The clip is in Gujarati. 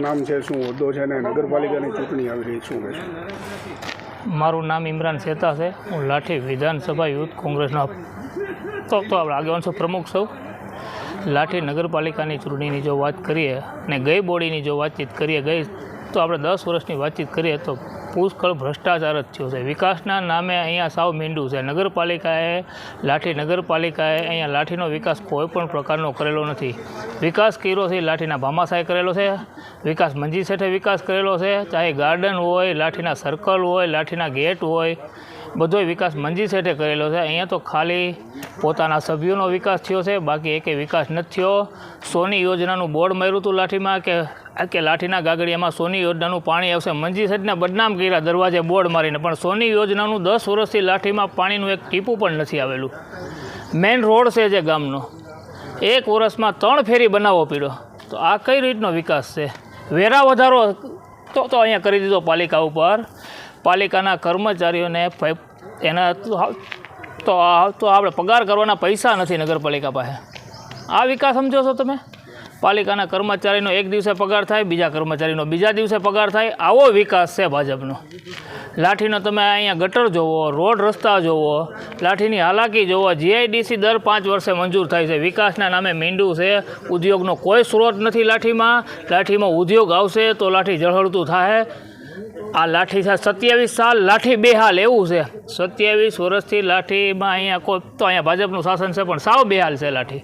શું નામ છે શું હોદ્દો છે અને નગરપાલિકાની ચૂંટણી આવી રહી શું છે? મારું નામ ઇમરાન શેતા છે. હું લાઠી વિધાનસભા યુથ કોંગ્રેસના તો તો આપણે આગેવાન છું, પ્રમુખ સૌ લાઠી નગરપાલિકાની ચૂંટણીની જો વાત કરીએ અને ગઈ બોડીની જો વાતચીત કરીએ, ગઈ તો આપણે દસ વર્ષની વાતચીત કરીએ તો પુષ્કળ ભ્રષ્ટાચાર જ થયો છે. વિકાસના નામે અહીંયા સાવ મીંડું છે. નગરપાલિકાએ, લાઠી નગરપાલિકાએ અહીંયા લાઠીનો વિકાસ કોઈ પણ પ્રકારનો કરેલો નથી. વિકાસ કર્યો છે લાઠીના ભામાસાએ કરેલો છે. વિકાસ મંજી શેઠે વિકાસ કરેલો છે. ચાહે ગાર્ડન હોય, લાઠીના સર્કલ હોય, લાઠીના ગેટ હોય બધોય વિકાસ મંજી શેઠે કરેલો છે. અહીંયા તો ખાલી પોતાના સભ્યોનો વિકાસ થયો છે, બાકી એકે વિકાસ નથી થયો. સોની યોજનાનું બોર્ડ માર્યું હતું લાઠીમાં કે કે લાઠીના ગાગડિયામાં સોની યોજનાનું પાણી આવશે. મંજી શેઠને બદનામ કર્યા દરવાજે બોર્ડ મારીને, પણ સોની યોજનાનું દસ વર્ષથી લાઠીમાં પાણીનું એક ટીપું પણ નથી આવેલું. મેઇન રોડ છે જે ગામનો. એક વર્ષમાં ત્રણ ફેરી બનાવવો પીડો તો આ કઈ રીતનો વિકાસ છે? વેરા વધારો તો તો અહીંયા કરી દીધો પાલિકા ઉપર. પાલિકાના કર્મચારીઓને એના તો તો આપણે પગાર કરવાના પૈસા નથી નગરપાલિકા પાસે. આ વિકાસ સમજો છો તમે? પાલિકાના કર્મચારીનો એક દિવસે પગાર થાય, બીજા કર્મચારીનો બીજા દિવસે પગાર થાય. આવો વિકાસ છે ભાજપનો. લાઠીનો તમે અહીંયા ગટર જોવો, રોડ રસ્તા જોવો, લાઠીની હાલાકી જોવો. જીઆઈડીસી દર પાંચ વર્ષે મંજૂર થાય છે. વિકાસના નામે મીંડું છે. ઉદ્યોગનો કોઈ સ્ત્રોત નથી લાઠીમાં. લાઠીમાં ઉદ્યોગ આવશે તો લાઠી જળહળતું થાય આ લાઠી સત્યાવીસ સાલ લાઠી બેહાલ એવું છે. સત્યાવીસ વર્ષથી લાઠીમાં અહીંયા કોઈ, તો અહીંયા ભાજપનું શાસન છે, પણ સાવ બેહાલ છે લાઠી.